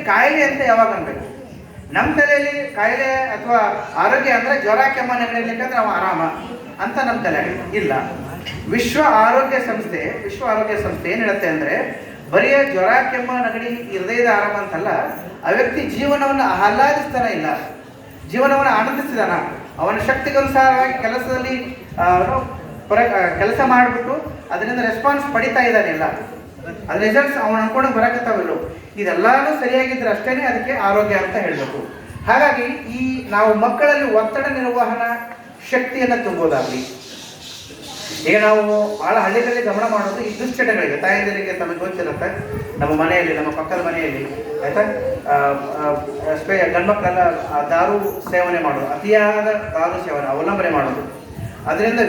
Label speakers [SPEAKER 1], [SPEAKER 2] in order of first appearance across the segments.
[SPEAKER 1] ಕಾಯಿಲೆ ಅಂತ ಯಾವಾಗ ಅನ್ಬೇಕು? ನಮ್ಮ ತಲೆಯಲ್ಲಿ ಕಾಯಿಲೆ ಅಥವಾ ಆರೋಗ್ಯ ಅಂದ್ರೆ ಜ್ವರ, ಕೆಮ್ಮ ನೆಗಡಿಲಿಕ್ಕೆ ನಾವು ಆರಾಮ ಅಂತ ನಮ್ಮ ತಲೆ ಇಲ್ಲ. ವಿಶ್ವ ಆರೋಗ್ಯ ಸಂಸ್ಥೆ, ವಿಶ್ವ ಆರೋಗ್ಯ ಸಂಸ್ಥೆ ಏನ್ ಹೇಳುತ್ತೆ ಅಂದ್ರೆ ಬರೀ ಜ್ವರ, ಕೆಮ್ಮ, ನೆಗಡಿ ಹೃದಯದ ಆರಾಮ ಅಂತಲ್ಲ, ಆ ವ್ಯಕ್ತಿ ಜೀವನವನ್ನು ಆಹ್ಲಾದಿಸ್ತಾನ ಇಲ್ಲ. ಜೀವನವನ್ನು ಆನಂದಿಸಿದಾನ ಅವನ ಶಕ್ತಿಗನುಸಾರವಾಗಿ ಕೆಲಸದಲ್ಲಿ ಕೆಲಸ ಮಾಡಿಬಿಟ್ಟು ಅದರಿಂದ ರೆಸ್ಪಾನ್ಸ್ ಪಡಿತಾ ಇದ್ದಾನಿಲ್ಲ ಅದ್ರ ರಿಸಲ್ಟ್ಸ್ ಅವನು ಅನ್ಕೊಂಡಂಗೆ ಬರಕತ್ತಾವಿಲ್ಲ. ಇದೆಲ್ಲಾನು ಸರಿಯಾಗಿದ್ರೆ ಅಷ್ಟೇನೆ ಅದಕ್ಕೆ ಆರೋಗ್ಯ ಅಂತ ಹೇಳಬೇಕು. ಹಾಗಾಗಿ ಈ ನಾವು ಮಕ್ಕಳಲ್ಲಿ ಒತ್ತಡ ನಿರ್ವಹಣಾ ಶಕ್ತಿಯನ್ನು ತುಂಬೋದಾಗ್ಲಿ. ಈಗ ನಾವು ಬಹಳ ಹಳ್ಳಿಗಳಲ್ಲಿ ಗಮನ ಮಾಡೋದು ಈ ದುಶ್ಚಟಗಳಿಗೆ. ತಾಯಂದಿರಿಗೆ ತಮಗೆ ಗೊತ್ತಿರುತ್ತೆ ನಮ್ಮ ಮನೆಯಲ್ಲಿ, ನಮ್ಮ ಪಕ್ಕದ ಮನೆಯಲ್ಲಿ, ಆಯ್ತಾ? ಸ್ಪೇ, ಗಂಡ್ಮಕ್ಳೆಲ್ಲ ಆ ದಾರು ಸೇವನೆ ಮಾಡೋದು, ಅತಿಯಾದ ದಾರು ಸೇವನೆ, ಅವಲಂಬನೆ ಮಾಡೋದು. ಅದರಿಂದ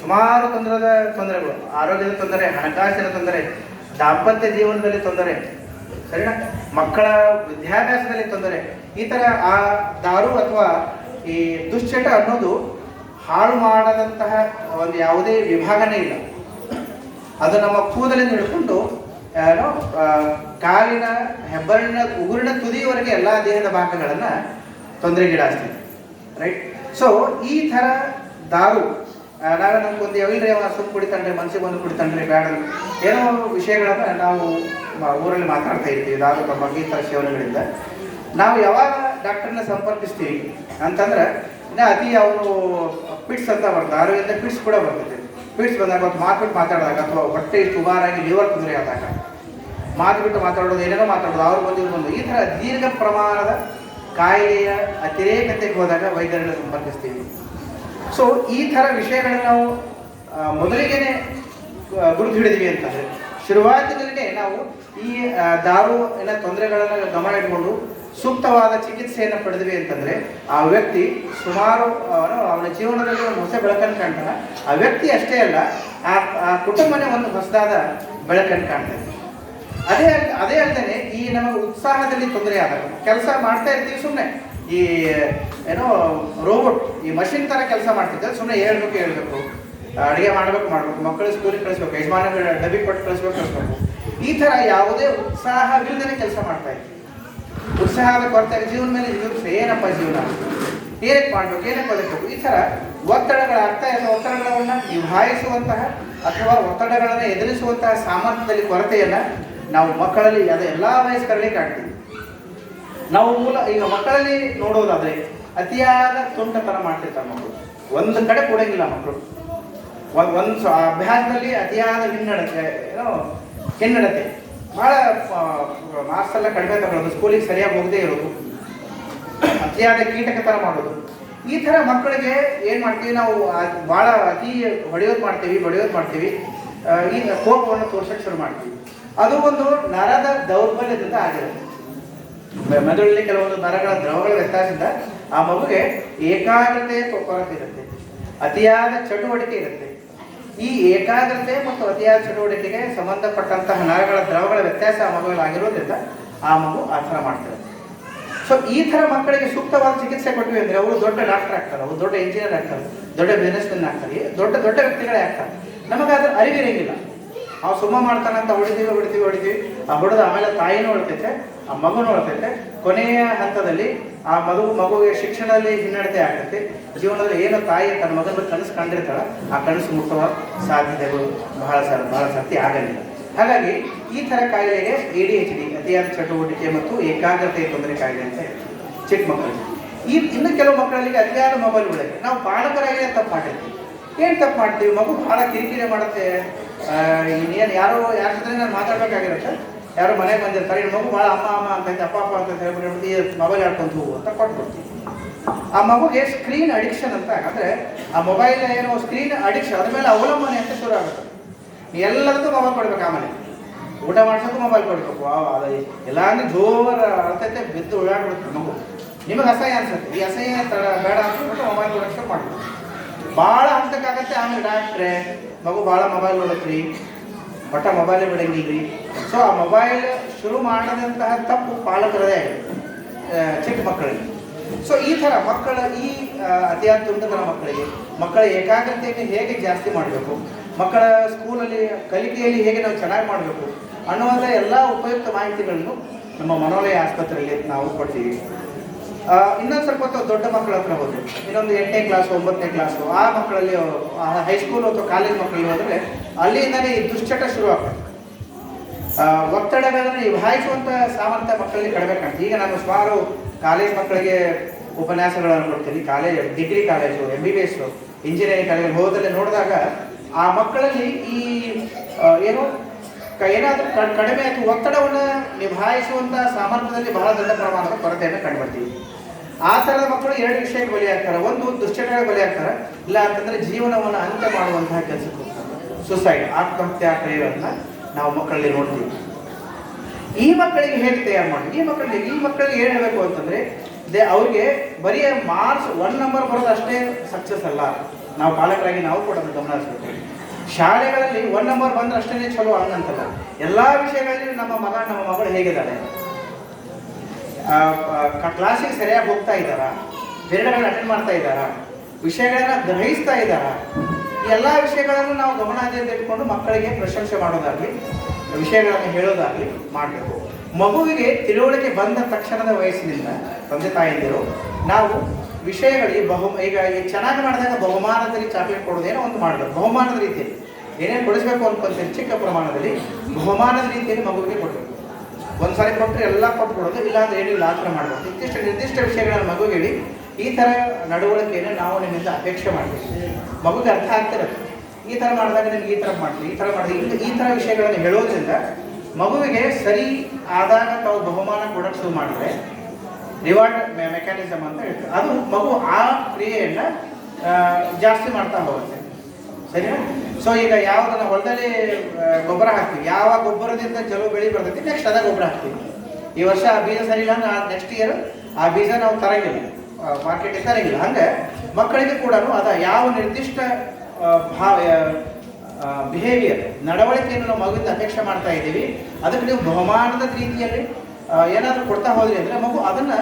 [SPEAKER 1] ಸುಮಾರು ತೊಂದರೆದ, ತೊಂದರೆಗಳು. ಆರೋಗ್ಯದ ತೊಂದರೆ, ಹಣಕಾಸಿನ ತೊಂದರೆ ದಾಂಪತ್ಯ ಜೀವನದಲ್ಲಿ ತೊಂದರೆ. ಸರಿನಾ? ಮಕ್ಕಳ ವಿದ್ಯಾಭ್ಯಾಸದಲ್ಲಿ ತೊಂದರೆ. ಈ ಥರ ಆ ದಾರು ಅಥವಾ ಈ ದುಶ್ಚಟ ಅನ್ನೋದು ಹಾಳು ಮಾಡದಂತಹ ಒಂದು ಯಾವುದೇ ವಿಭಾಗನೇ ಇಲ್ಲ. ಅದು ನಮ್ಮ ಕೂದಲಿಂದ ಹಿಡ್ಕೊಂಡು, ಏನೋ ಕಾಲಿನ ಹೆಬ್ಬರಿನ ಉಗುರಿನ ತುದಿಯವರೆಗೆ ಎಲ್ಲ ದೇಹದ ಭಾಗಗಳನ್ನು ತೊಂದರೆಗೀಡಾಗ್ತದೆ. ರೈಟ್ ಸೊ ಈ ಥರ ದಾರು ನಾವೇ ನಮ್ಗೊಂದು ಎಲ್ರಿ ಅವ ಸುಮ್ ಕುಡಿತಾನ್ರಿ, ಮನ್ಸಿಗೆ ಬಂದು ಕುಡಿತಾನ್ರಿ ಬೇಡ ಏನೋ ವಿಷಯಗಳನ್ನ ನಾವು ಊರಲ್ಲಿ ಮಾತಾಡ್ತಾ ಇರ್ತೀವಿ ನಾವು ಈ ಥರ ಸೇವನೆಗಳಿಂದ. ನಾವು ಯಾವಾಗ ಡಾಕ್ಟರ್ನ ಸಂಪರ್ಕಿಸ್ತೀವಿ ಅಂತಂದ್ರೆ, ಇನ್ನ ಅತಿ ಅವರು ಪಿಟ್ಸ್ ಅಂತ ಬರ್ತದೆ, ಆರೋಗ್ಯದಿಂದ ಪಿಟ್ಸ್ ಕೂಡ ಬರ್ತೈತೆ ಪಿಟ್ಸ್ ಬಂದಾಗ ಮತ್ತು ಮಾತು ಮಾತಾಡಿದಾಗ ಅಥವಾ ಹೊಟ್ಟೆ ಸುಮಾರಾಗಿ ಲಿವರ್ ತೊಂದರೆ ಆದಾಗ ಮಾತು ಬಿಟ್ಟು ಮಾತಾಡೋದು, ಏನೇನೋ ಮಾತಾಡೋದು, ಅವ್ರು ಬಂದು ಬಂದು, ಈ ಥರ ದೀರ್ಘ ಪ್ರಮಾಣದ ಕಾಯಿಲೆಯ ಅತಿರೇಕತೆಗೆ ಹೋದಾಗ ವೈದ್ಯರನ್ನ ಸಂಪರ್ಕಿಸ್ತೀವಿ. ಸೊ ಈ ಥರ ವಿಷಯಗಳನ್ನ ನಾವು ಮೊದಲಿಗೆನೆ ಗುರುತು ಹಿಡಿದ್ವಿ ಅಂತಂದರೆ ಶುರುವಾತಿನಲ್ಲೇ ನಾವು ಈ ದಾರು ಎಲ್ಲ ತೊಂದರೆಗಳನ್ನು ಗಮನ ಇಟ್ಕೊಂಡು ಸೂಕ್ತವಾದ ಚಿಕಿತ್ಸೆಯನ್ನು ಪಡೆದ್ವಿ ಅಂತಂದ್ರೆ, ಆ ವ್ಯಕ್ತಿ ಸುಮಾರು ಅವನು ಅವನ ಜೀವನದಲ್ಲಿ ಒಂದು ಹೊಸ ಬೆಳಕನ್ನು ಕಾಣ್ತಾನೆ. ಆ ವ್ಯಕ್ತಿ ಅಷ್ಟೇ ಅಲ್ಲ ಆ ಕುಟುಂಬನೇ ಒಂದು ಹೊಸದಾದ ಬೆಳಕನ್ನು ಕಾಣ್ತಾನೆ. ಅದೇ ಅದೇ ಅಲ್ಲದೆ ಈ ನಮಗೆ ಉತ್ಸಾಹದಲ್ಲಿ ತೊಂದರೆ ಆದಾಗ, ಕೆಲಸ ಮಾಡ್ತಾ ಇರ್ತೀವಿ ಸುಮ್ಮನೆ ಈ, ಏನೋ ರೋಬೋಟ್ ಈ ಮಷಿನ್ ತರ ಕೆಲಸ ಮಾಡ್ತಿದ್ದೆ ಸುಮ್ಮನೆ ಹೇಳ್ಬೇಕು ಹೇಳ್ಬೇಕು. ಅಡುಗೆ ಮಾಡಬೇಕು ಮಾಡಬೇಕು. ಮಕ್ಕಳು ಸ್ಕೂಲಿಗೆ ಕಳಿಸ್ಬೇಕು ಯಜಮಾನ ಡಬ್ಬಿ ಕೊಟ್ಟು ಕಳಿಸ್ಬೇಕು ಕಳಿಸ್ಬೇಕು. ಈ ತರ ಯಾವುದೇ ಉತ್ಸಾಹವಿಲ್ಲದೇ ಕೆಲಸ ಮಾಡ್ತಾ ಇರ್ತೀವಿ. ಉತ್ಸಾಹದ ಕೊರತೆ, ಜೀವನ ಮೇಲೆ ಜೀವಿಸ ಏನಪ್ಪ ಜೀವನ? ಏನಕ್ಕೆ ಮಾಡ್ಬೇಕು, ಏನಕ್ಕೆ ಬದುಕಬೇಕು? ಈ ಥರ ಅರ್ಥ ಇರೋ ಒತ್ತಡಗಳನ್ನು ನಿಭಾಯಿಸುವಂತಹ ಅಥವಾ ಒತ್ತಡಗಳನ್ನು ಎದುರಿಸುವಂತಹ ಸಾಮರ್ಥ್ಯದಲ್ಲಿ ಕೊರತೆಯನ್ನ ನಾವು ಮಕ್ಕಳಲ್ಲಿ ಅದೇ ಎಲ್ಲ ವಯಸ್ಕರಲ್ಲಿ ಕಾಣ್ತೀವಿ ನಾವು ಮೂಲ ಈಗ ಮಕ್ಕಳಲ್ಲಿ ನೋಡೋದಾದ್ರೆ ಅತಿಯಾದ ತುಂಟತನ ಮಾಡ್ತಿರ್ತಾರೆ ಮಕ್ಕಳು. ಒಂದು ಕಡೆ ಕೊಡಂಗಿಲ್ಲ ಮಕ್ಕಳು. ಒಂದ್ ಅಭ್ಯಾಸದಲ್ಲಿ ಅತಿಯಾದ ಹಿನ್ನಡತೆ, ಏನೋ ಹಿನ್ನಡತೆ. ಭಾಳ ಮಾರ್ಕ್ಸ್ ಎಲ್ಲ ಕಡಿಮೆ ತಗೊಳ್ಳೋದು ಸ್ಕೂಲಿಗೆ ಸರಿಯಾಗಿ ಹೋಗದೇ ಇರೋದು. ಅತಿಯಾದ ಕೀಟಕತನ ಮಾಡೋದು. ಈ ಥರ ಮಕ್ಕಳಿಗೆ ಏನು ಮಾಡ್ತೀವಿ? ನಾವು ಬಹಳ ಅತಿ ಹೊಡೆಯೋದು ಮಾಡ್ತೀವಿ, ಬಡಿಯೋದು ಮಾಡ್ತೀವಿ. ಈ ಕೋಪವನ್ನು ತೋರ್ಸಕ್ಕೆ ಶುರು ಮಾಡ್ತೀವಿ. ಅದು ಒಂದು ನರದ ದೌರ್ಬಲ್ಯದಿಂದ ಆಗಿರುತ್ತೆ. ಮೆದುಳಲ್ಲಿ ಕೆಲವೊಂದು ನರಗಳ ದ್ರವಗಳ ವ್ಯತ್ಯಾಸದಿಂದ ಆ ಮಗುಗೆ ಏಕಾಗ್ರತೆ ಕೊರತೆ ಇರುತ್ತೆ. ಅತಿಯಾದ ಚಟುವಟಿಕೆ ಇರುತ್ತೆ. ಈ ಏಕಾಗ್ರತೆ ಮತ್ತು ಅತಿಯಾದ ಚಟುವಟಿಕೆಗೆ ಸಂಬಂಧಪಟ್ಟಂತಹ ನರಗಳ ದ್ರವಗಳ ವ್ಯತ್ಯಾಸ ಆ ಮಗುವಿನಲ್ಲಿ ಆಗಿರೋದ್ರಿಂದ ಆ ಮಗು ಆ ಥರ ಮಾಡ್ತಾರೆ. ಸೊ ಈ ಥರ ಮಕ್ಕಳಿಗೆ ಸೂಕ್ತವಾದ ಚಿಕಿತ್ಸೆ ಕೊಟ್ವಿ ಅಂದರೆ ಅವರು ದೊಡ್ಡ ಡಾಕ್ಟರ್ ಆಗ್ತಾರೆ, ಅವರು ದೊಡ್ಡ ಇಂಜಿನಿಯರ್ ಆಗ್ತಾರೆ, ದೊಡ್ಡ ಬಿಸ್ನೆಸ್ ಮೆನ್ ಆಗ್ತಾರೆ, ದೊಡ್ಡ ದೊಡ್ಡ ವ್ಯಕ್ತಿಗಳೇ ಆಗ್ತಾರೆ. ನಮಗೆ ಅದರ ಅರಿವಿರಂಗಿಲ್ಲ ನಾವು ಸುಮ್ಮ ಮಾಡ್ತಾನಂತ ಹೊಡಿತೀವಿ ಹೊಡಿತೀವಿ ಹೊಡಿತೀವಿ. ಆ ಹೊಡೆದ ಆಮೇಲೆ ತಾಯಿನೂ ಹೊಡ್ತೈತೆ ಆ ಮಗುನೂ ಹೊಡ್ತೈತೆ ಕೊನೆಯ ಹಂತದಲ್ಲಿ ಆ ಮಗು ಮಗುಗೆ ಶಿಕ್ಷಣದಲ್ಲಿ ಹಿನ್ನಡತೆ ಆಗ್ತೈತೆ. ಜೀವನದಲ್ಲಿ ಏನೋ ತಾಯಿ ತನ್ನ ಮಗನ ಕನಸು ಕಂಡಿರ್ತಾಳ, ಆ ಕನಸು ಮುಟ್ಟುವ ಸಾಧ್ಯತೆಗಳು ಬಹಳ ಸ, ಬಹಳ ಸರ್ತಿ ಆಗಲಿಲ್ಲ. ಹಾಗಾಗಿ ಈ ಥರ ಕಾಯಿಲೆಗೆ ಎ ಡಿ ಎಚ್ ಡಿ ಅತಿಯಾದ ಚಟುವಟಿಕೆ ಮತ್ತು ಏಕಾಗ್ರತೆ ತೊಂದರೆ ಕಾಯಿಲೆ ಅಂತ ಚಿಕ್ಕ ಮಕ್ಕಳಿಗೆ. ಈ ಇನ್ನು ಕೆಲವು ಮಕ್ಕಳಲ್ಲಿ ಅತಿಯಾದ ಮೊಬೈಲ್ ಬಳಕೆ ನಾವು ಪಾಲಕರಾಗಿ ತಪ್ಪು ಮಾಡಿರ್ತೀವಿ. ಏನು ತಪ್ಪು ಮಾಡ್ತೀವಿ? ಮಗು ಭಾಳ ಕಿರಿಕಿರಿ ಮಾಡುತ್ತೆ. ಇನ್ನೇನು ಯಾರು ಯಾರ ಜೊತೆ ನಾನು ಮಾತಾಡ್ಬೇಕಾಗಿರುತ್ತೆ. ಯಾರೋ ಮನೆಗೆ ಬಂದಿರ್ತಾರೆ. ಈ ಮಗು ಭಾಳ ಅಮ್ಮ ಅಮ್ಮ ಅಂತ ಅಪ್ಪ ಅಪ್ಪ ಅಂತ ಹೇಳ್ಬಿಟ್ಟು ಈ ಮೊಬೈಲ್ ಆಡ್ಕೊಂತ ಹೋಗು ಅಂತ ಕೊಟ್ಬಿಡ್ತೀವಿ ಆ ಮಗುಗೆ ಸ್ಕ್ರೀನ್ ಅಡಿಕ್ಷನ್ ಅಂತ ಅಂದರೆ ಆ ಮೊಬೈಲ್ ಏನು ಸ್ಕ್ರೀನ್ ಅಡಿಕ್ಷನ್ ಅದ್ರ ಮೇಲೆ ಅವಲಂಬನೆ ಅಂತ ಶುರು ಆಗುತ್ತೆ. ಎಲ್ಲದಕ್ಕೂ ಮೊಬೈಲ್ ಕೊಡ್ಬೇಕು ಆಮೇಲೆ ಊಟ ಮಾಡ್ಸೋಕ್ಕೂ ಮೊಬೈಲ್ ಕೊಡ್ಬೇಕು. ಆ, ಎಲ್ಲ ಅಂದ್ರೆ ಜೋರ ಅಳ್ತೈತೆ ಬಿದ್ದು ಉಳ್ಳಾಡ್ಬಿಡುತ್ತೆ ಮಗು. ನಿಮಗೆ ಅಸಹ್ಯ ಅನ್ಸುತ್ತೆ. ಈ ಅಸಹ್ಯ ಬೇಡ ಅಂತ ಮೊಬೈಲ್ ಕೊಡೋಕ್ಕೆ ಮಾಡ್ಬೇಕು. ಭಾಳ ಹಂತಕ್ಕಾಗತ್ತೆ. ಆಮೇಲೆ ಡಾಕ್ಟ್ರೆ, ಮಗು ಭಾಳ ಮೊಬೈಲ್ ನೋಡತ್ರಿ. ಒಟ್ಟ ಮೊಬೈಲೇ ಬಿಡಂಗಿಲ್ರಿ. ಸೊ ಆ ಮೊಬೈಲ್ ಶುರು ಮಾಡಿದಂತಹ ತಪ್ಪು ಪಾಲಕರದೇ ಚಿಕ್ಕ ಮಕ್ಕಳಿಗೆ ಸೊ ಈ ಥರ ಮಕ್ಕಳ, ಈ ಅತಿಯಾದ ತುಂಟತನ ಮಕ್ಕಳಿಗೆ, ಮಕ್ಕಳ ಏಕಾಗ್ರತೆಯನ್ನು ಹೇಗೆ ಜಾಸ್ತಿ ಮಾಡಬೇಕು? ಮಕ್ಕಳ ಸ್ಕೂಲಲ್ಲಿ, ಕಲಿಕೆಯಲ್ಲಿ ಹೇಗೆ ನಾವು ಚೆನ್ನಾಗಿ ಮಾಡಬೇಕು? ಅನ್ನುವಂಥ ಎಲ್ಲ ಉಪಯುಕ್ತ ಮಾಹಿತಿಗಳನ್ನು ನಮ್ಮ ಮನೋಲಯ ಆಸ್ಪತ್ರೆಯಲ್ಲಿ ನಾವು ಕೊಡ್ತೀವಿ. ಇನ್ನೊಂದು ಸ್ವಲ್ಪ ಹೊತ್ತು ದೊಡ್ಡ ಮಕ್ಕಳ ಹತ್ರ ಹೋದ್ರೆ. ಇನ್ನೊಂದು ಎಂಟನೇ ಕ್ಲಾಸು ಒಂಬತ್ತನೇ ಕ್ಲಾಸು ಆ ಮಕ್ಕಳಲ್ಲಿ ಹೈಸ್ಕೂಲ್ ಅಥವಾ ಕಾಲೇಜ್ ಮಕ್ಕಳಲ್ಲಿ ಹೋದರೆ ಅಲ್ಲಿಂದಲೇ ಈ ದುಶ್ಚಟ ಶುರು ಆಗ್ತದೆ ಒತ್ತಡಗಳನ್ನು ನಿಭಾಯಿಸುವಂಥ ಸಾಮರ್ಥ್ಯ ಮಕ್ಕಳಲ್ಲಿ ಕಡಿಮೆ ಕಾಣ್ತದೆ. ಈಗ ನಾನು ಸುಮಾರು ಕಾಲೇಜ್ ಮಕ್ಕಳಿಗೆ ಉಪನ್ಯಾಸಗಳನ್ನು ಕೊಡ್ತೀನಿ. College degree college M B B S engineering college ಹೋದಲ್ಲಿ ನೋಡಿದಾಗ ಆ ಮಕ್ಕಳಲ್ಲಿ ಈ ಏನು ಏನಾದರೂ ಕಡಿಮೆ ಅಥವಾ ಒತ್ತಡವನ್ನು ನಿಭಾಯಿಸುವಂಥ ಸಾಮರ್ಥ್ಯದಲ್ಲಿ ಬಹಳ ದೊಡ್ಡ ಪ್ರಮಾಣದ ಕೊರತೆಯನ್ನು ಕಂಡುಬರ್ತೀವಿ. ಆ ಥರದ ಮಕ್ಕಳು ಎರಡು ವಿಷಯಕ್ಕೆ ಬಲಿ ಆಗ್ತಾರೆ. ಒಂದು ದುಶ್ಚಟಗಳ ಬಲಿ ಆಗ್ತಾರೆ. ಇಲ್ಲ ಅಂತಂದ್ರೆ ಜೀವನವನ್ನು ಅಂತ್ಯ ಮಾಡುವಂತಹ ಕೆಲಸಕ್ಕೆ ಸುಸೈಡ್ ಆತ್ಮಹತ್ಯಾ ಕ್ರಿಯೆಗಳನ್ನ ನಾವು ಮಕ್ಕಳಲ್ಲಿ ನೋಡ್ತೀವಿ. ಈ ಮಕ್ಕಳಿಗೆ ಹೇಗೆ ತಯಾರು ಮಾಡಿ ಈ ಮಕ್ಕಳಿಗೆ ಈ ಮಕ್ಕಳಿಗೆ ಏನು ಹೇಳಬೇಕು ಅಂತಂದ್ರೆ, ದೇ, ಅವ್ರಿಗೆ ಬರೀ ಮಾರ್ಕ್ಸ್ ಒನ್ ನಂಬರ್ ಬರೋದು ಅಷ್ಟೇ ಸಕ್ಸಸ್ ಅಲ್ಲ. ನಾವು ಪಾಲಕರಾಗಿ ನಾವು ಕೂಡ ಅದನ್ನು ಗಮನ ಶಾಲೆಗಳಲ್ಲಿ ಒನ್ ನಂಬರ್ ಬಂದ್ರೆ ಅಷ್ಟೇ ಚಲೋ ಹಂಗಂತಲ್ಲ ಎಲ್ಲ ವಿಷಯಗಳಲ್ಲಿ ನಮ್ಮ ಮಗ, ನಮ್ಮ ಮಗಳು ಹೇಗಿದ್ದಾರೆ ಕ್ಲಾಸಿಗೆ ಸರಿಯಾಗಿ ಹೋಗ್ತಾ ಇದ್ದಾರಾ? ಕಡೆ ಅಟೆಂಡ್ ಮಾಡ್ತಾ ಇದ್ದಾರಾ? ವಿಷಯಗಳನ್ನ ಗ್ರಹಿಸ್ತಾ ಇದ್ದಾರಾ? ಎಲ್ಲ ವಿಷಯಗಳನ್ನು ನಾವು ಗಮನಾದ್ಯಂತ ಇಟ್ಕೊಂಡು ಮಕ್ಕಳಿಗೆ ಪ್ರಶಂಸೆ ಮಾಡೋದಾಗಲಿ, ವಿಷಯಗಳನ್ನು ಹೇಳೋದಾಗಲಿ ಮಾಡಬೇಕು. ಮಗುವಿಗೆ ತಿಳುವಳಿಕೆ ಬಂದ ತಕ್ಷಣದ ವಯಸ್ಸಿನಿಂದ ತಂದೆ ತಾಯಿಯಂದಿರು, ನಾವು ವಿಷಯಗಳಿಗೆ ಬಹು, ಈಗ ಚೆನ್ನಾಗಿ ಮಾಡಿದಾಗ ಬಹುಮಾನದಲ್ಲಿ ಚಾಕ್ಲೇಟ್ ಕೊಡೋದೇನೋ ಒಂದು ಮಾಡಬೇಕು. ಬಹುಮಾನದ ರೀತಿಯಲ್ಲಿ ಏನೇನು ಕೊಡಿಸ್ಬೇಕು ಅನ್ಕೊಂತೀರಿ ಚಿಕ್ಕ ಪ್ರಮಾಣದಲ್ಲಿ ಬಹುಮಾನದ ರೀತಿಯಲ್ಲಿ ಮಗುವಿಗೆ ಕೊಡಬೇಕು. ಒಂದ್ಸಾರಿ ಕೊಟ್ಟರೆ ಎಲ್ಲ ಕೊಟ್ಟು ಕೊಡೋದು ಇಲ್ಲ ಅಂದ್ರೆ ಏನಿಲ್ಲ, ಆ ಥರ ಮಾಡ್ಬೋದು. ನಿರ್ದಿಷ್ಟ ನಿರ್ದಿಷ್ಟ ವಿಷಯಗಳನ್ನು ಮಗುಗೆ ಹೇಳಿ, ಈ ಥರ ನಡವಳಿಕೆಯನ್ನು ನಾವು ನಿಮ್ಮಿಂದ ಅಪೇಕ್ಷೆ ಮಾಡಬೇಕು ಮಗುಗೆ ಅರ್ಥ ಆಗ್ತಿರುತ್ತೆ ಈ ಥರ ಮಾಡಿದಾಗ ನಿಮ್ಗೆ ಈ ಥರ ಮಾಡ್ತೀವಿ, ಈ ಥರ ಮಾಡಿದ್ರೆ ಈ- ಈ ಥರ ವಿಷಯಗಳನ್ನು ಹೇಳೋದ್ರಿಂದ ಮಗುವಿಗೆ ಸರಿ ಆದಾಗ ತಾವು ಬಹುಮಾನ ಕೊಡೋಕ್ಕೆ ಶುರು ಮಾಡಿದ್ರೆ ರಿವಾರ್ಡ್ ಮೆಕ್ಯಾನಿಸಮ್ ಅಂತ ಹೇಳ್ತಾರೆ. ಅದು ಮಗು ಆ ಕ್ರಿಯೆಯನ್ನು ಜಾಸ್ತಿ ಮಾಡ್ತಾ ಹೋಗುತ್ತೆ. ಸರಿನಾ? ಸೊ ಈಗ ಯಾವುದನ್ನ ಹೊಲದಲ್ಲಿ ಗೊಬ್ಬರ ಹಾಕ್ತೀವಿ. ಯಾವ ಗೊಬ್ಬರದಿಂದ ಚಲೋ ಬೆಳೆ ಬರ್ತೈತಿ ನೆಕ್ಸ್ಟ್ ಅದ ಗೊಬ್ಬರ ಹಾಕ್ತೀವಿ. ಈ ವರ್ಷ ಆ ಬೀಜ ಸರಿ ಇಲ್ಲ ಅಂದ್ರೆ ನೆಕ್ಸ್ಟ್ ಇಯರ್ ಆ ಬೀಜ ನಾವು ತರಂಗಿಲ್ಲ. ಮಾರ್ಕೆಟಿಗೆ ತರಂಗಿಲ್ಲ. ಹಂಗೆ ಮಕ್ಕಳಿಗೆ ಕೂಡ ಅದ ಯಾವ ನಿರ್ದಿಷ್ಟ ಭಾವ ಬಿಹೇವಿಯರ್ ನಡವಳಿಕೆಯನ್ನು ನಾವು ಮಗುವಿಂದ ಅಪೇಕ್ಷೆ ಮಾಡ್ತಾ ಇದ್ದೀವಿ. ಅದಕ್ಕೆ ನೀವು ಬಹುಮಾನದ ರೀತಿಯಲ್ಲಿ ಏನಾದರೂ ಕೊಡ್ತಾ ಹೋದ್ರಿ ಅಂದರೆ ಮಗು ಅದನ್ನು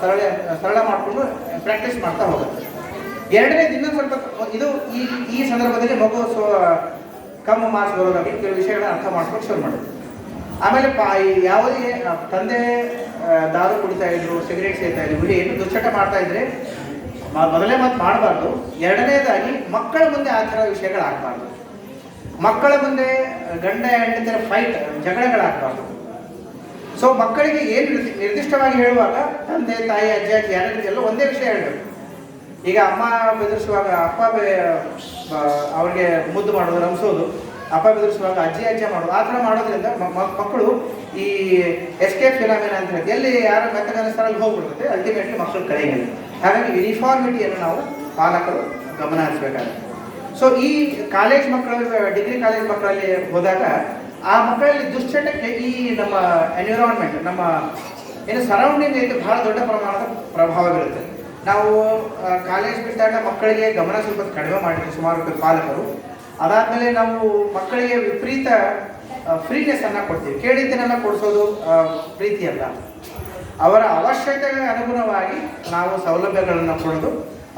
[SPEAKER 1] ಸರಳ ಸರಳ ಮಾಡಿಕೊಂಡು ಪ್ರಾಕ್ಟೀಸ್ ಮಾಡ್ತಾ ಹೋಗುತ್ತೆ. ಎರಡನೇ ದಿನ ಸ್ವಲ್ಪ ಇದು ಈ ಈ ಸಂದರ್ಭದಲ್ಲಿ ಮಗು ಕಮ್ಮ ಕಮ್ಮು ಮಾರ್ಕ್ಸ್ ಬರೋದಾಗಿ ಕೆಲವು ವಿಷಯಗಳನ್ನ ಅರ್ಥ ಮಾಡ್ಕೊಂಡು ಶುರು ಮಾಡೋದು ಆಮೇಲೆ ಪಾ ಯಾವುದೇ ತಂದೆ ದಾರು ಕುಡಿತಾ ಇದ್ರು, ಸಿಗರೇಟ್ ಸೇತಾ ಇದ್ರು ಏನು ದುಶ್ಚಟ ಮಾಡ್ತಾ ಇದ್ರೆ ಮೊದಲೇ ಮಾತು ಮಾಡಬಾರ್ದು. ಎರಡನೇದಾಗಿ ಮಕ್ಕಳ ಮುಂದೆ ಆ ಥರ ವಿಷಯಗಳಾಗಬಾರ್ದು. ಮಕ್ಕಳ ಮುಂದೆ ಗಂಡ ಹೆಂಡತಿರ ಫೈಟ್ ಜಗಳಗಳಾಗಬಾರ್ದು. ಸೊ ಮಕ್ಕಳಿಗೆ ಏನು ನಿರ್ದಿ- ನಿರ್ದಿಷ್ಟವಾಗಿ ಹೇಳುವಾಗ ತಂದೆ, ತಾಯಿ, ಅಜ್ಜ, ಅಜ್ಜಿ ಒಂದೇ ವಿಷಯ ಹೇಳಬೇಕು. ಈಗ ಅಮ್ಮ ಬೆದರಿಸುವಾಗ ಅಪ್ಪ ಅವ್ರಿಗೆ ಮುದ್ದು ಮಾಡೋದು ರಂಸೋದು ಅಪ್ಪ ಬೆದರಿಸುವಾಗ ಅಜ್ಜಿ, ಅಜ್ಜ ಮಾಡೋದು. ಆ ಥರ ಮಾಡೋದ್ರಿಂದ ಮಕ್ಕಳು ಈ ಎಸ್ಕೇಪ್ ಫಿನಾಮಿನ ಅಂತ ಹೇಳಿ ಎಲ್ಲಿ ಯಾರು ಮೆತ್ತಗನಿಸ್ತಾರ ಅಲ್ಲಿ ಹೋಗ್ಬಿಡುತ್ತೆ ಅಲ್ಟಿಮೇಟ್ಲಿ ಮಕ್ಕಳು ಕರೆಯಲ್ಲ ಹಾಗಾಗಿ ಯೂನಿಫಾರ್ಮಿಟಿಯನ್ನು ನಾವು ಪಾಲಕರು ಗಮನ ಹರಿಸಬೇಕಾಗುತ್ತೆ. ಸೊ ಈ ಕಾಲೇಜ್ ಮಕ್ಕಳು ಡಿಗ್ರಿ ಕಾಲೇಜ್ ಮಕ್ಕಳಲ್ಲಿ ಹೋದಾಗ ಆ ಮಕ್ಕಳಲ್ಲಿ ದುಶ್ಚಟಕ್ಕೆ ಈ ನಮ್ಮ ಎನ್ವಿರಾನ್ಮೆಂಟ್ ನಮ್ಮ ಏನು ಸರೌಂಡಿಂಗ್ ಐತೆ ಬಹಳ ದೊಡ್ಡ ಪ್ರಮಾಣದ ಪ್ರಭಾವ ಬೀರುತ್ತೆ. ನಾವು ಕಾಲೇಜ್ ಬಿಟ್ಟಾಗ ಮಕ್ಕಳಿಗೆ ಗಮನ ಸ್ವಲ್ಪ ಕಡಿಮೆ ಮಾಡಿದ್ವಿ ಸುಮಾರು ಪಾಲಕರು. ಅದಾದಮೇಲೆ ನಾವು ಮಕ್ಕಳಿಗೆ ವಿಪರೀತ ಫ್ರೀನೆಸ್ ಅನ್ನ ಕೊಡ್ತೀವಿ. ಕೇಳಿದ್ದನ್ನೆಲ್ಲ ಕೊಡಿಸೋದು ಪ್ರೀತಿ ಅಲ್ಲ. ಅವರ ಅವಶ್ಯಕತೆಗೆ ಅನುಗುಣವಾಗಿ ನಾವು ಸೌಲಭ್ಯಗಳನ್ನು ಕೊಡೋದು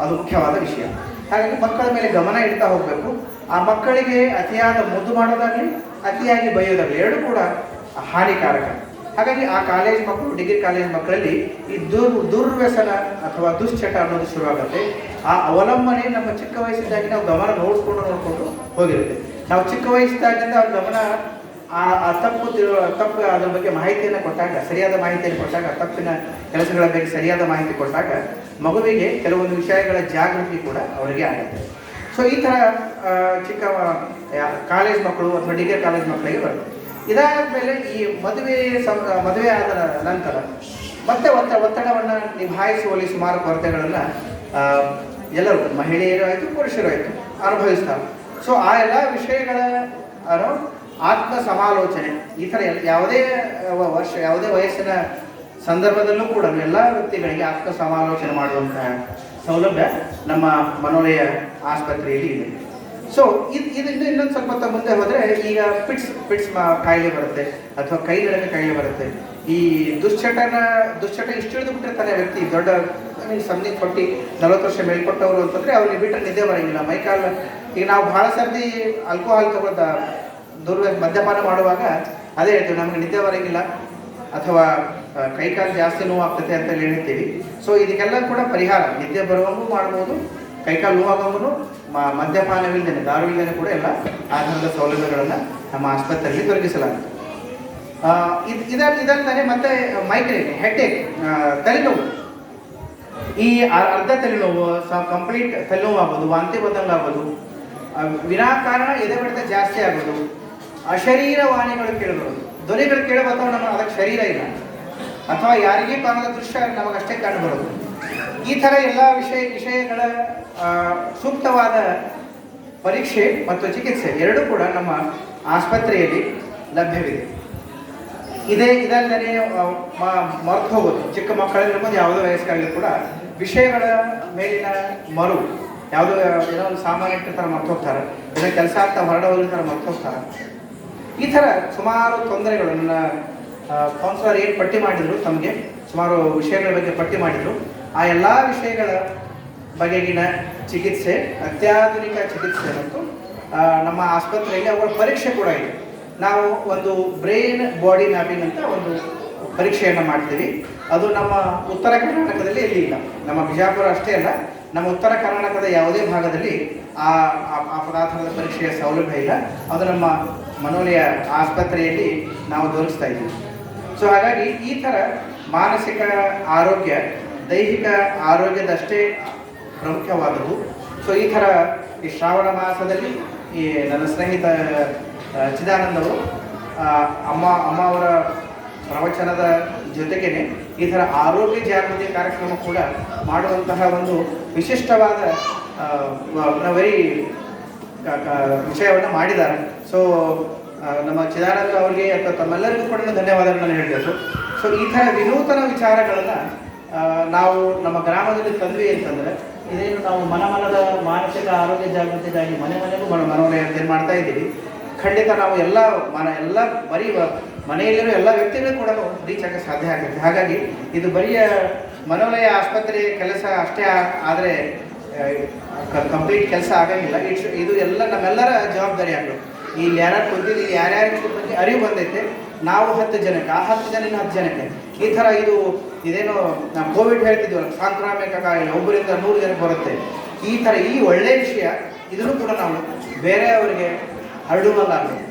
[SPEAKER 1] ಅದು ಮುಖ್ಯವಾದ ವಿಷಯ. ಹಾಗಾಗಿ ಮಕ್ಕಳ ಮೇಲೆ ಗಮನ ಇಡ್ತಾ ಹೋಗಬೇಕು. ಆ ಮಕ್ಕಳಿಗೆ ಅತಿಯಾದ ಮುದ್ದು ಮಾಡೋದಾಗಲಿ, ಅತಿಯಾಗಿ ಬೈಯೋದಾಗಲಿ, ಎರಡೂ ಕೂಡ ಹಾನಿಕಾರಕ. ಹಾಗಾಗಿ ಆ ಕಾಲೇಜ್ ಮಕ್ಕಳು ಡಿಗ್ರಿ ಕಾಲೇಜ್ ಮಕ್ಕಳಲ್ಲಿ ಈ ದುರ್, ದುರ್ವ್ಯಸನ ಅಥವಾ ದುಶ್ಚಟ ಅನ್ನೋದು ಶುರುವಾಗುತ್ತೆ. ಆ ಅವಲಂಬನೆ ನಮ್ಮ ಚಿಕ್ಕ ವಯಸ್ಸಿದ್ದಾಗಿ ನಾವು ಗಮನ ನೋಡಿಕೊಂಡು ನೋಡಿಕೊಂಡು ಹೋಗಿರುತ್ತೆ. ನಾವು ಚಿಕ್ಕ ವಯಸ್ಸಿದ್ದಾಗಿಂದ ಅವ್ರ ಗಮನ ಆ ತಪ್ಪು ತಿಳುವ ತಪ್ಪು ಅದ್ರ ಬಗ್ಗೆ ಮಾಹಿತಿಯನ್ನು ಕೊಟ್ಟಾಗ, ಸರಿಯಾದ ಮಾಹಿತಿಯನ್ನು ಕೊಟ್ಟಾಗ, ತಪ್ಪಿನ ಕೆಲಸಗಳ ಬಗ್ಗೆ ಸರಿಯಾದ ಮಾಹಿತಿ ಕೊಟ್ಟಾಗ ಮಗುವಿಗೆ ಕೆಲವೊಂದು ವಿಷಯಗಳ ಜಾಗೃತಿ ಕೂಡ ಅವರಿಗೆ ಆಗುತ್ತೆ. ಸೊ ಈ ಥರ ಚಿಕ್ಕ ಕಾಲೇಜ್ ಮಕ್ಕಳು ಅಥವಾ ಡಿಗ್ರಿ ಕಾಲೇಜ್ ಮಕ್ಕಳಿಗೆ ಬರುತ್ತೆ. ಇದಾದ ಮೇಲೆ ಈ ಮದುವೆ ಸಂ ಮದುವೆ ಆದ ನಂತರ ಮತ್ತೆ ಒತ್ತ, ಒತ್ತಡವನ್ನು ನಿಭಾಯಿಸುವಲ್ಲಿ ಸುಮಾರು ಕೊರತೆಗಳನ್ನು ಎಲ್ಲರೂ, ಮಹಿಳೆಯರು ಆಯಿತು, ಪುರುಷರು ಆಯಿತು, ಅನುಭವಿಸ್ತಾರೆ. ಸೊ ಆ ಎಲ್ಲ ವಿಷಯಗಳ ಆತ್ಮ ಸಮಾಲೋಚನೆ, ಈ ಥರ ಯಾವುದೇ ವರ್ಷ, ಯಾವುದೇ ವಯಸ್ಸಿನ ಸಂದರ್ಭದಲ್ಲೂ ಕೂಡ ಎಲ್ಲ ವ್ಯಕ್ತಿಗಳಿಗೆ ಆತ್ಮ ಸಮಾಲೋಚನೆ ಮಾಡುವಂತಹ ಸೌಲಭ್ಯ ನಮ್ಮ ಮನೋಲಯ ಆಸ್ಪತ್ರೆಯಲ್ಲಿ ಇದೆ. ಸೊ ಇದು ಇದರಿಂದ ಇನ್ನೊಂದು ಸ್ವಲ್ಪ ಹೊತ್ತು ಮುಂದೆ ಹೋದರೆ ಈಗ ಪಿಟ್ಸ್ ಪಿಟ್ಸ್ ಕಾಯಿಲೆ ಬರುತ್ತೆ, ಅಥವಾ ಕೈಗಳಿಗೆ ಕಾಯಿಲೆ ಬರುತ್ತೆ. ಈ ದುಶ್ಚಟನ, ದುಶ್ಚಟ ಇಷ್ಟು ಹಿಡಿದು ಬಿಟ್ಟಿರ್ತಾನೆ ವ್ಯಕ್ತಿ, ದೊಡ್ಡ ಸಂಧಿ ಕೊಟ್ಟು ನಲವತ್ತು ವರ್ಷ ಮೇಲ್ಕೊಟ್ಟವರು ಅಂತಂದ್ರೆ ಅವ್ರಿಗೆ ಬಿಟ್ಟರೆ ನಿದ್ದೆ ಬರೋಂಗಿಲ್ಲ. ಮೈಕಾಲ್ ಈಗ ನಾವು ಭಾಳ ಸರ್ತಿ ಆಲ್ಕೋಹಾಲ್ ತಗೊಳ್ದ ದುರ್ವ ಮದ್ಯಪಾನ ಮಾಡುವಾಗ ಅದೇ ಹೇಳ್ತೀವಿ, ನಮಗೆ ನಿದ್ದೆ ಬರೋಂಗಿಲ್ಲ, ಅಥವಾ ಕೈಕಾಲು ಜಾಸ್ತಿ ನೋವು ಆಗ್ತದೆ ಅಂತ ಹೇಳಿ ಹೇಳ್ತೀವಿ. ಸೊ ಇದಕ್ಕೆಲ್ಲ ಕೂಡ ಪರಿಹಾರ, ನಿದ್ದೆ ಬರುವಂಗೂ ಮಾಡ್ಬೋದು ಕೈಕಾಲು ನೋವಾಗುವಂಗೂ ಮದ್ಯಪಾನವಿಲ್ಲದೆ, ದಾರುವಿಲ್ಲದೆ ಕೂಡ ಎಲ್ಲ ಆ ಥರದ ಸೌಲಭ್ಯಗಳನ್ನು ನಮ್ಮ ಆಸ್ಪತ್ರೆಯಲ್ಲಿ ದೊರಕಿಸಲಾಗುತ್ತೆ. ಇದು ಇದ್ ಇದಲ್ ಇದಲ್ಲದೆ ಮತ್ತೆ ಮೈಗ್ರೇನ್ ಹೆಡ್ಡೇಕ್ ತಲೆನೋವು. ಈ ಅರ್ಧ ತಲೆನೋವು ಕಂಪ್ಲೀಟ್ ತಲೆನೋವು ಆಗೋದು ವಾಂತಿ ಬಂದಂಗೆ ಆಗೋದು ವಿನಾಕಾರಣ ಎದೆ ಬಡಿತ ಜಾಸ್ತಿ ಆಗೋದು, ಅಶರೀರ ವಾಣಿಗಳು ಕೇಳಬಹುದು ಧ್ವನಿಗಳು ಕೇಳಬರ್ತಾವ ನಮ್ಮ ಅದಕ್ಕೆ ಶರೀರ ಇಲ್ಲ. ಅಥವಾ ಯಾರಿಗೇ ಕಾಣದ ದೃಶ್ಯ ನಮಗಷ್ಟೇ ಕಂಡು ಬರೋದು. ಈ ಥರ ಎಲ್ಲ ವಿಷಯ ವಿಷಯಗಳ ಸೂಕ್ತವಾದ ಪರೀಕ್ಷೆ ಮತ್ತು ಚಿಕಿತ್ಸೆ ಎರಡೂ ಕೂಡ ನಮ್ಮ ಆಸ್ಪತ್ರೆಯಲ್ಲಿ ಲಭ್ಯವಿದೆ. ಇದೇ ಇದಲ್ಲದೆ ಮರೆತು ಹೋಗೋದು, ಚಿಕ್ಕ ಮಕ್ಕಳಿರ್ಬೋದು ಯಾವುದೋ ವಯಸ್ಕರಲ್ಲಿ ಕೂಡ ವಿಷಯಗಳ ಮೇಲಿನ ಮರು, ಯಾವುದೋ, ಏನೋ ಒಂದು ಸಾಮಾನ್ಯ ಥರ ಮರ್ತು ಹೋಗ್ತಾರೆ ಏನೋ ಕೆಲಸ ಆಗ್ತಾ ಹೊರಡೋದ್ರ ಥರ ಮರ್ತು ಹೋಗ್ತಾರೆ. ಈ ಥರ ಸುಮಾರು ತೊಂದರೆಗಳು ನನ್ನ ಕೌನ್ಸಿಲರ್ ಏನು ಪಟ್ಟಿ ಮಾಡಿದರು, ತಮಗೆ ಸುಮಾರು ವಿಷಯಗಳ ಬಗ್ಗೆ ಪಟ್ಟಿ ಮಾಡಿದ್ರು. ಆ ಎಲ್ಲ ವಿಷಯಗಳ ಬಗೆಗಿನ ಚಿಕಿತ್ಸೆ, ಅತ್ಯಾಧುನಿಕ ಚಿಕಿತ್ಸೆ ಮತ್ತು ನಮ್ಮ ಆಸ್ಪತ್ರೆಯಲ್ಲಿ ಅವರ ಪರೀಕ್ಷೆ ಕೂಡ ಇದೆ. ನಾವು ಒಂದು ಬ್ರೈನ್ ಬಾಡಿ ಮ್ಯಾಪಿಂಗ್ ಅಂತ ಒಂದು ಪರೀಕ್ಷೆಯನ್ನು ಮಾಡ್ತೀವಿ. ಅದು ನಮ್ಮ ಉತ್ತರ ಕರ್ನಾಟಕದಲ್ಲಿ ಎಲ್ಲಿ ಇಲ್ಲ. ನಮ್ಮ ಬಿಜಾಪುರ ಅಷ್ಟೇ ಅಲ್ಲ, ನಮ್ಮ ಉತ್ತರ ಕರ್ನಾಟಕದ ಯಾವುದೇ ಭಾಗದಲ್ಲಿ ಆ, ಆ- ಪದಾರ್ಥದ ಪರೀಕ್ಷೆಯ ಸೌಲಭ್ಯ ಇಲ್ಲ. ಅದು ನಮ್ಮ ಮನೋಲಯ ಆಸ್ಪತ್ರೆಯಲ್ಲಿ ನಾವು ದೊರಕಿಸ್ತಾ ಇದ್ದೀವಿ. ಸೊ ಹಾಗಾಗಿ ಈ ಥರ ಮಾನಸಿಕ ಆರೋಗ್ಯ ದೈಹಿಕ ಆರೋಗ್ಯದಷ್ಟೇ ಪ್ರಮುಖವಾದದ್ದು. ಸೊ ಈ ಥರ ಈ ಶ್ರಾವಣ ಮಾಸದಲ್ಲಿ ಈ ನನ್ನ ಸ್ನೇಹಿತ ಚಿದಾನಂದವರು ಅಮ್ಮ ಅಮ್ಮ ಅವರ ಪ್ರವಚನದ ಜೊತೆಗೇನೆ ಈ ಥರ ಆರೋಗ್ಯ ಜಾಗೃತಿ ಕಾರ್ಯಕ್ರಮ ಕೂಡ ಮಾಡುವಂತಹ ಒಂದು ವಿಶಿಷ್ಟವಾದ ವೆರಿ ವಿಷಯವನ್ನು ಮಾಡಿದ್ದಾರೆ. ಸೊ ನಮ್ಮ ಚಿದಾನಂದ ಅವರಿಗೆ ಅಥವಾ ತಮ್ಮೆಲ್ಲರಿಗೂ ಕೂಡ ನಾನು ಧನ್ಯವಾದಗಳನ್ನು ಹೇಳಬೇಕು ಸೊ ಈ ಥರ ವಿನೂತನ ವಿಚಾರಗಳನ್ನು ನಾವು ನಮ್ಮ ಗ್ರಾಮದಲ್ಲಿ ತಂದ್ವಿ ಅಂತಂದ್ರೆ, ಇದೇನು ನಾವು ಮನ ಮನದ ಮಾನಸಿಕ ಆರೋಗ್ಯ ಜಾಗೃತಿಗಾಗಿ ಮನೆ ಮನೆಗೂ ಮನ ಮನೋಲಯ ಅಂತ ಏನು ಮಾಡ್ತಾ ಇದ್ದೀವಿ. ಖಂಡಿತ ನಾವು ಎಲ್ಲ ಮನ ಎಲ್ಲ ಬರೀ ಮನೆಯಲ್ಲಿರೋ ಎಲ್ಲ ವ್ಯಕ್ತಿಗಳು ಕೂಡ ರೀಚ್ ಆಗಕ್ಕೆ ಸಾಧ್ಯ ಆಗುತ್ತೆ. ಹಾಗಾಗಿ ಇದು ಬರೀ ಮನೋಲಯ ಆಸ್ಪತ್ರೆ ಕೆಲಸ ಅಷ್ಟೇ ಆದರೆ ಕಂಪ್ಲೀಟ್ ಕೆಲಸ ಆಗಂಗಿಲ್ಲ. ಇಟ್ಸ್ ಇದು ಎಲ್ಲ ನಮ್ಮೆಲ್ಲರ ಜವಾಬ್ದಾರಿ ಆಗಬೇಕು. ಇಲ್ಲಿ ಯಾರ್ಯಾರು ಯಾರ್ಯಾರಿಗೆ ಇದ್ರ ಬಗ್ಗೆ ಅರಿವು ಬಂದೈತೆ. ನಾವು ಹತ್ತು ಜನಕ್ಕೆ, ಆ ಹತ್ತು ಜನ ಹತ್ತು ಜನಕ್ಕೆ. ಈ ಥರ ಇದು ಇದೇನೋ ನಾವು ಕೋವಿಡ್ ಹೇಳ್ತಿದ್ವಲ್ಲ, ಸಾಂಕ್ರಾಮಿಕ ಕಾಯಿಲೆ ಒಬ್ಬರಿಂದ ನೂರು ಜನಕ್ಕೆ ಬರುತ್ತೆ. ಈ ಥರ ಈ ಒಳ್ಳೆಯ ವಿಷಯ, ಇದನ್ನು ಕೂಡ ನಾವು ಬೇರೆಯವರಿಗೆ ಹರಡುವಲ್ಲಾಗಿದೆ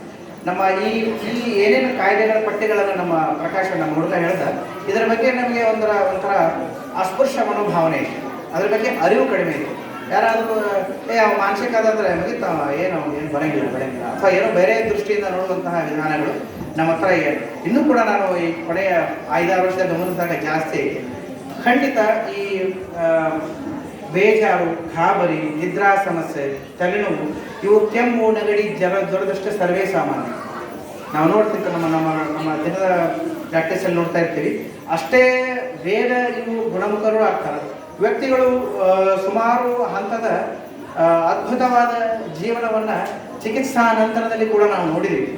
[SPEAKER 1] ನಮ್ಮ ಈ ಈ ಏನೇನು ಕಾಯ್ದೆಗಳ ಪಟ್ಟಿಗಳನ್ನು ನಮ್ಮ ಪ್ರಕಾಶ ನಮ್ಮ ಹುಡುಗ ಹೇಳ್ದ ಇದರ ಬಗ್ಗೆ ನಮಗೆ ಒಂಥರ ಒಂಥರ ಅಸ್ಪೃಶ್ಯ ಮನೋಭಾವನೆ ಇದೆ. ಅದ್ರ ಬಗ್ಗೆ ಅರಿವು ಕಡಿಮೆ ಇದೆ. ಯಾರಾದರೂ, ಏ ಮಾನಸಿಕ ಆದಂದ್ರೆ ಮುಗಿತ ಏನು ಏನು ಬರಂಗಿಲ್ಲ ಬರಂಗಿಲ್ಲ. ಅಥವಾ ಏನೋ ಬೇರೆ ದೃಷ್ಟಿಯಿಂದ ನೋಡುವಂತಹ ವಿಧಾನಗಳು ನಮ್ಮ ಹತ್ರ ಇನ್ನೂ ಕೂಡ ನಾನು ಈ ಕೊನೆಯ ಐದಾರು ವರ್ಷದ ಗಮನಿಸಿದಾಗ ಜಾಸ್ತಿ ಖಂಡಿತ ಈ ಬೇಜಾರು, ಗಾಬರಿ ನಿದ್ರಾ ಸಮಸ್ಯೆ ತಲೆನೋವು, ಇವು ಕೆಮ್ಮು, ನೆಗಡಿ ಜನ ಜ್ವರದಷ್ಟೇ ಸರ್ವೇ ಸಾಮಾನ್ಯ. ನಾವು ನೋಡ್ತಿರ್ತೀವಿ, ನಮ್ಮ ನಮ್ಮ ನಮ್ಮ ದಿನದ ಪ್ರಾಕ್ಟೀಸಲ್ಲಿ ನೋಡ್ತಾ ಇರ್ತೀವಿ. ಅಷ್ಟೇ ಬೇಗ ಇವು ಗುಣಮುಖರು ಆಗ್ತಾರೆ. ವ್ಯಕ್ತಿಗಳು ಸುಮಾರು ಹಂತದ ಅದ್ಭುತವಾದ ಜೀವನವನ್ನು ಚಿಕಿತ್ಸಾ ನಂತರದಲ್ಲಿ ಕೂಡ ನಾವು ನೋಡಿದ್ದೀವಿ.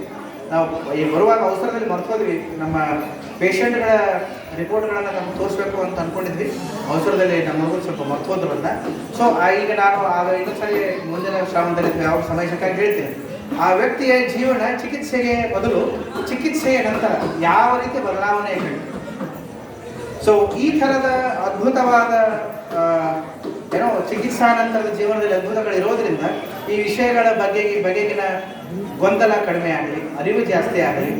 [SPEAKER 1] ನಾವು ಈ ಬರುವಾಗ ಅವಸರದಲ್ಲಿ ಮರ್ತೋದ್ವಿ. ನಮ್ಮ ಪೇಷಂಟ್ಗಳ ರಿಪೋರ್ಟ್ಗಳನ್ನು ನಮ್ಗೆ ತೋರಿಸ್ಬೇಕು ಅಂತ ಅಂದ್ಕೊಂಡಿದ್ವಿ ಅವಸರದಲ್ಲಿ ನಮ್ಮ ಸ್ವಲ್ಪ ಮರ್ತೋದ್ರು ಅಂತ ಸೊ ಈಗ ನಾನು ಆಗ ಇನ್ನೊಂದ್ಸರಿ ಮುಂದಿನ ಶ್ರಾವಣದಲ್ಲಿ ಯಾವ ಸಮಯ ಸಿಕ್ಕಾಗ ಹೇಳ್ತೀನಿ. ಆ ವ್ಯಕ್ತಿಯ ಜೀವನ ಚಿಕಿತ್ಸೆಗೆ ಬದಲು ಚಿಕಿತ್ಸೆಯ ನಂತರ ಯಾವ ರೀತಿ ಬದಲಾವಣೆ ಸೊ ಈ ಥರದ ಅದ್ಭುತವಾದ ಏನೋ ಚಿಕಿತ್ಸಾ ನಂತರದ ಜೀವನದಲ್ಲಿ ಅದ್ಭುತಗಳು ಇರೋದ್ರಿಂದ ಈ ವಿಷಯಗಳ ಬಗ್ಗೆ, ಬಗೆಗಿನ ಗೊಂದಲ ಕಡಿಮೆ ಆಗಲಿ ಅರಿವು ಜಾಸ್ತಿ ಆಗಲಿ,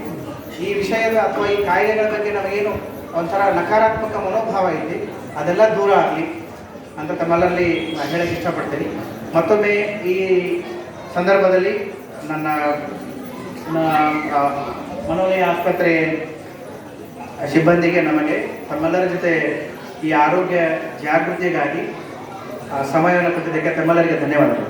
[SPEAKER 1] ಈ ವಿಷಯದ ಅಥವಾ ಈ ಕಾಯಿಲೆಗಳ ಬಗ್ಗೆ ನಮಗೇನು ಒಂಥರ ನಕಾರಾತ್ಮಕ ಮನೋಭಾವ ಇದೆ ಅದೆಲ್ಲ ದೂರ ಆಗಲಿ ಅಂತ ತಮ್ಮಲ್ಲಿ ನಾನು ಹೇಳಕ್ಕೆ ಇಷ್ಟಪಡ್ತೀನಿ. ಮತ್ತೊಮ್ಮೆ ಈ ಸಂದರ್ಭದಲ್ಲಿ ನನ್ನ ಮನೋಲಯ ಆಸ್ಪತ್ರೆ ಸಿಬ್ಬಂದಿಗೆ ನಮಗೆ ತಮ್ಮೆಲ್ಲರ ಜೊತೆ ಈ ಆರೋಗ್ಯ ಜಾಗೃತಿಗಾಗಿ ಸಮಯವನ್ನು ಕೊಟ್ಟಿದ್ದಕ್ಕೆ ತಮ್ಮೆಲ್ಲರಿಗೆ ಧನ್ಯವಾದಗಳು.